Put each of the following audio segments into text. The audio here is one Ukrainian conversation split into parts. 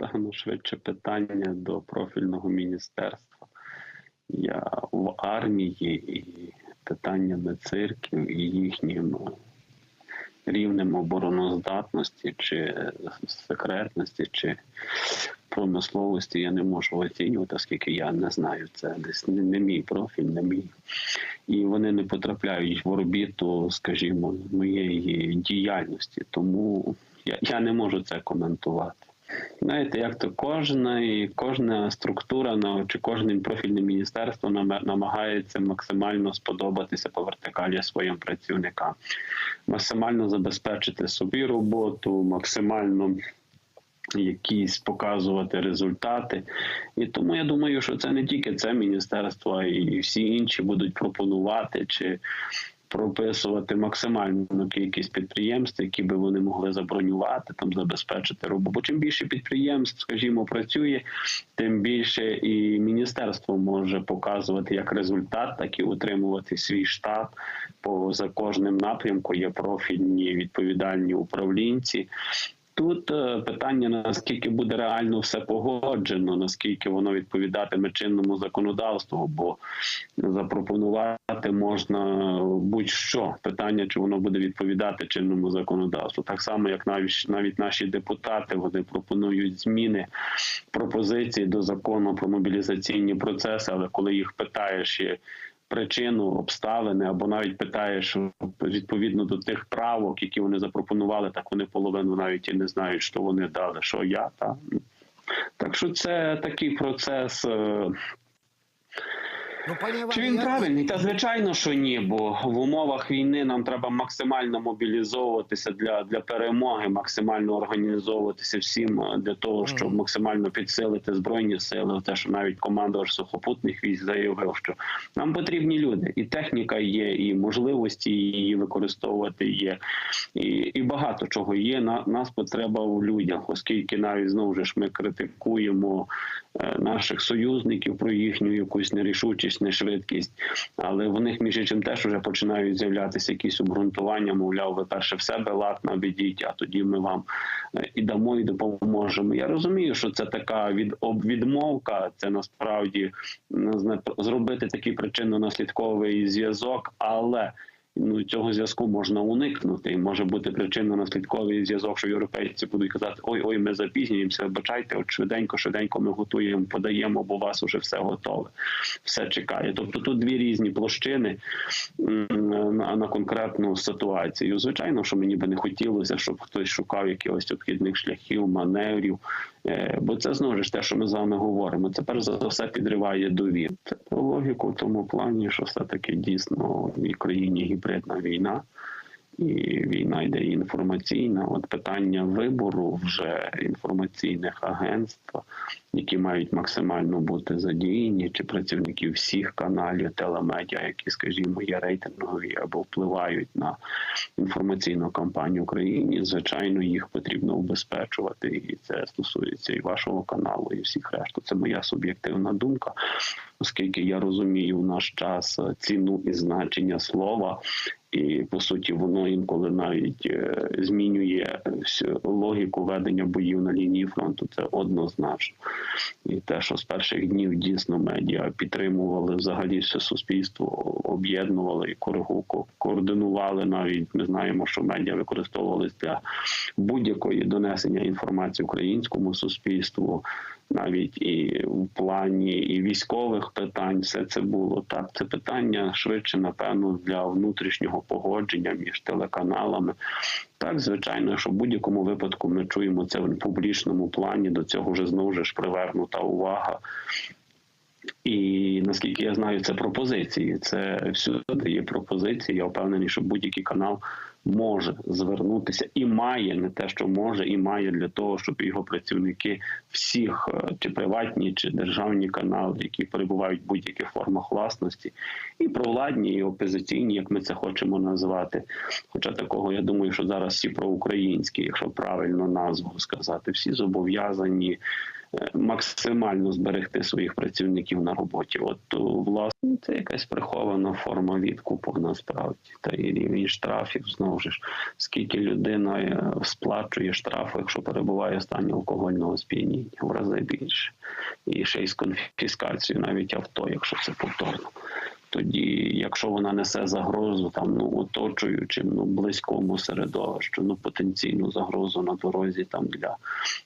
напевно, швидше питання до профільного міністерства. Я в армії і питаннями цирків і їхнім рівнем обороноздатності чи секретності, чи промисловості я не можу оцінювати, оскільки я не знаю це десь не, не мій профіль, не мій. І вони не потрапляють в орбіту, скажімо, моєї діяльності. Тому я, я не можу це коментувати. Знаєте, як то кожна кожна структура ну, чи кожне профільне міністерство намагається максимально сподобатися по вертикалі своїм працівникам, максимально забезпечити собі роботу, максимально якісь показувати результати. І тому я думаю, що це не тільки це міністерство, і всі інші будуть пропонувати чи прописувати максимальну кількість підприємств, які би вони могли забронювати, там забезпечити роботу. Бо чим більше підприємств, скажімо, працює, тим більше і міністерство може показувати як результат, так і утримувати свій штат. По за кожним напрямком є профільні відповідальні управлінці. Тут е, питання наскільки буде реально все погоджено, наскільки воно відповідатиме чинному законодавству, бо запропонувати можна будь-що. Питання, чи воно буде відповідати чинному законодавству, так само як навіть навіть наші депутати вони пропонують зміни пропозиції до закону про мобілізаційні процеси, але коли їх питаєш причину, обставини, або навіть питаєш відповідно до тих правок, які вони запропонували, так вони половину навіть і не знають, що вони дали, що я та так що це такий процес. Ну, Чи він правильний? Та звичайно, що ні, бо в умовах війни нам треба максимально мобілізовуватися для для перемоги, максимально організовуватися всім е, для того, щоб максимально підсилити збройні сили. Те, що навіть командувач сухопутних військ заявив, що нам потрібні люди, і техніка є, і можливості її використовувати є, і і багато чого є. На нас потреба в людях, оскільки навіть знову ж ми критикуємо Е, наших союзників про їхню якусь нерішучість, нешвидкість, але в них між іншим теж вже починають з'являтися якісь обґрунтування. Мовляв, ви перше в себе лад наведіть, а тоді ми вам е, і дамо, і допоможемо. Я розумію, що це така від відмовка, це насправді зробити такий причинно-наслідковий зв'язок, але ну цього зв'язку можна уникнути, і може бути причинно-наслідковий зв'язок, що європейці будуть казати: Ой, ой, ми запізнюємося, вибачайте, от швиденько, швиденько ми готуємо, подаємо, бо у вас вже все готове, все чекає. Тобто тут дві різні площини на, на конкретну ситуацію. Звичайно, що мені би не хотілося, щоб хтось шукав якихось обхідних шляхів, маневрів. Е, бо це знову ж те, що ми з вами говоримо. Це перш за все підриває довір. Це логіку в тому плані, що все таки дійсно в країні гібридна війна і війна йде інформаційна. От питання вибору вже інформаційних агентств, які мають максимально бути задіяні, чи працівників всіх каналів телемедіа, які, скажімо, є рейтингові або впливають на інформаційну кампанію в Україні. Звичайно, їх потрібно убезпечувати, і це стосується і вашого каналу, і всіх решту. Це моя суб'єктивна думка, оскільки я розумію в наш час ціну і значення слова і по суті воно інколи навіть е, змінює логіку ведення боїв на лінії фронту. Це однозначно, і те, що з перших днів дійсно медіа підтримували взагалі все суспільство, об'єднували і координували. Навіть ми знаємо, що медіа використовувалися для будь-якої донесення інформації українському суспільству навіть і в плані і військових питань, все це було так. Це питання швидше, напевно, для внутрішнього погодження між телеканалами. Так, звичайно, що в будь-якому випадку ми чуємо це в публічному плані. До цього вже знову ж привернута увага. І наскільки я знаю, це пропозиції. Це всюди є пропозиції. Я впевнений, що будь-який канал може звернутися і має не те, що може, і має для того, щоб його працівники всіх, е, чи приватні, чи державні канали, які перебувають в будь-яких формах власності, і провладні, і опозиційні, як ми це хочемо назвати. Хоча такого я думаю, що зараз всі проукраїнські, якщо правильно назву сказати, всі зобов'язані. Е, максимально зберегти своїх працівників на роботі. От власне це якась прихована форма відкупу насправді. Та і рівень штрафів знову ж скільки людина е, сплачує штрафу, якщо перебуває в стані алкогольного сп'яніння в рази більше, і ще й з конфіскацією навіть авто, якщо це повторно. Тоді, якщо вона несе загрозу там ну оточуючим, ну близькому середовищу, ну потенційну загрозу на дорозі там для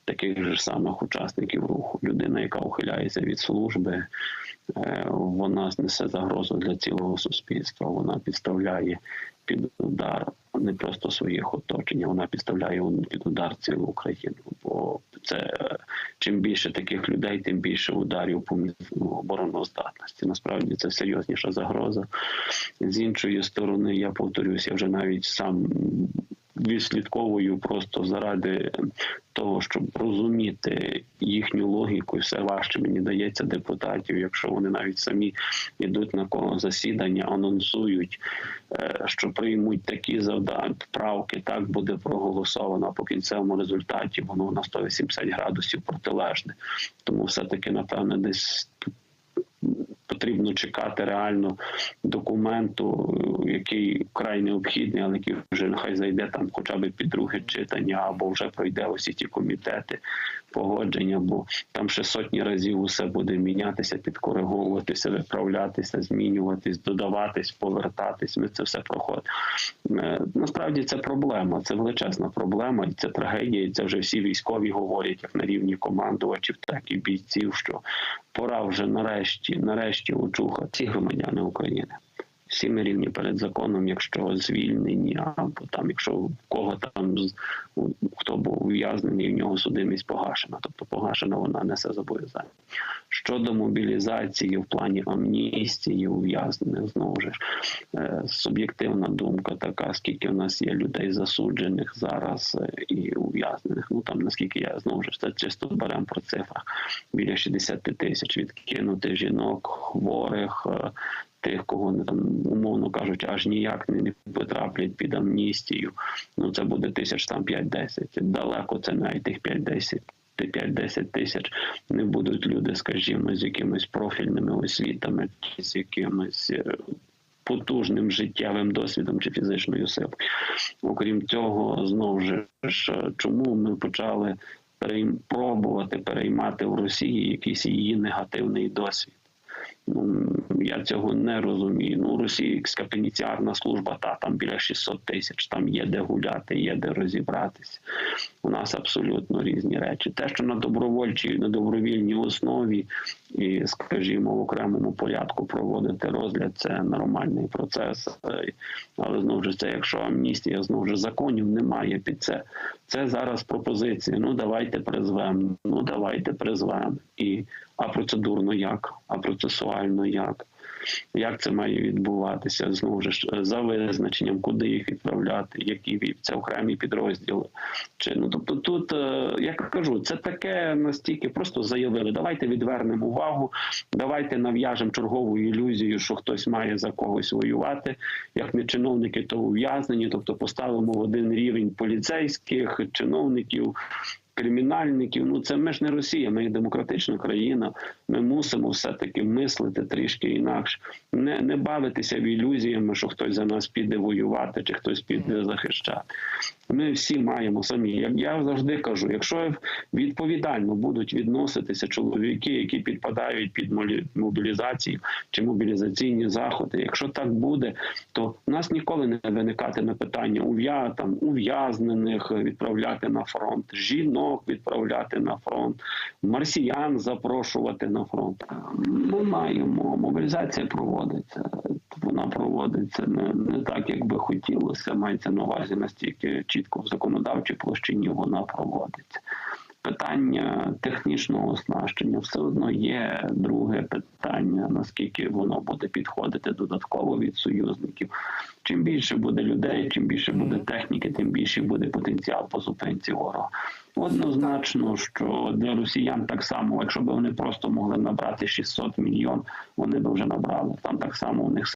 таких же самих учасників руху, людина, яка ухиляється від служби, е, вона несе загрозу для цілого суспільства. Вона підставляє під удар не просто своїх оточення, вона підставляє під удар цілу Україну. Бо це е, чим більше таких людей, тим більше ударів по міцну обороноздатності. Насправді це серйозніша загроза. З іншої сторони, я повторюся, вже навіть сам відслідковую просто заради того, щоб розуміти їхню логіку, і все важче мені дається депутатів, якщо вони навіть самі йдуть на кого засідання, анонсують, е, що приймуть такі завдання, правки, так буде проголосовано. По кінцевому результаті воно на 180 градусів протилежне. Тому все таки напевне десь потрібно чекати реально документу, який вкрай необхідний, але який вже нехай зайде там, хоча б під друге читання, або вже пройде усі ті комітети погодження, бо там ще сотні разів усе буде мінятися, підкориговуватися, виправлятися, змінюватись, додаватись, повертатись. Ми це все проходимо. Е, Насправді це проблема, це величезна проблема, і це трагедія. І це вже всі військові говорять, як на рівні командувачів, так і бійців, що пора вже нарешті, нарешті очухати громадяни України. Всі ми рівні перед законом, якщо звільнені, або там, якщо в кого там хто був ув'язнений, в нього судимість погашена, тобто погашена вона несе зобов'язання. Щодо мобілізації в плані амністії ув'язнених, знову ж е, суб'єктивна думка така, скільки в нас є людей засуджених зараз е, і ув'язнених. Ну там наскільки я знову ж це чисто беремо про цифрах біля 60 тисяч відкинути жінок, хворих. Тих, кого там умовно кажуть, аж ніяк не, потраплять під амністію. Ну це буде тисяч там 5-10. Далеко це навіть тих 5-10. ти 5-10 тисяч не будуть люди, скажімо, з якимись профільними освітами, чи з якимись е, потужним життєвим досвідом чи фізичною силою. Окрім цього, знову ж чому ми почали пробувати переймати в Росії якийсь її негативний досвід. Ну, я цього не розумію. Ну, російська пеніціарна служба, та там біля 600 тисяч, там є де гуляти, є де розібратися. У нас абсолютно різні речі. Те, що на добровольчій, на добровільній основі і, скажімо, в окремому порядку проводити розгляд, це нормальний процес. Але знову ж це, якщо амністія знову ж законів немає під це. Це зараз пропозиція. Ну давайте призвемо. Ну давайте призвемо. І а процедурно як? А процесуально як? Як це має відбуватися? Знову ж е, за визначенням, куди їх відправляти, які це окремі підрозділи. Чи ну тобто, тут е, я кажу, це таке настільки просто заявили. Давайте відвернемо увагу, давайте нав'яжемо чергову ілюзію, що хтось має за когось воювати. Як не чиновники, то ув'язнені, тобто поставимо в один рівень поліцейських чиновників. Кримінальників, ну це ми ж не Росія, ми є демократична країна. Ми мусимо все-таки мислити трішки інакше, не, не бавитися в ілюзіями, що хтось за нас піде воювати чи хтось піде захищати. Ми всі маємо самі. Як я завжди кажу, якщо відповідально будуть відноситися чоловіки, які підпадають під мобілізацію чи мобілізаційні заходи, якщо так буде, то в нас ніколи не виникатиме питання ув'я там ув'язнених відправляти на фронт, жінок відправляти на фронт, марсіян запрошувати на фронт. Ми маємо мобілізація проводиться. Вона проводиться не, не так, як би хотілося. Мається на увазі настільки чітко в законодавчій площині вона проводиться. Питання технічного оснащення все одно є. Друге питання: наскільки воно буде підходити додатково від союзників. Чим більше буде людей, чим більше буде техніки, тим більше буде потенціал по зупинці ворога. Однозначно, що для росіян так само, якщо б вони просто могли набрати 600 мільйон, вони б вже набрали. Там так само у них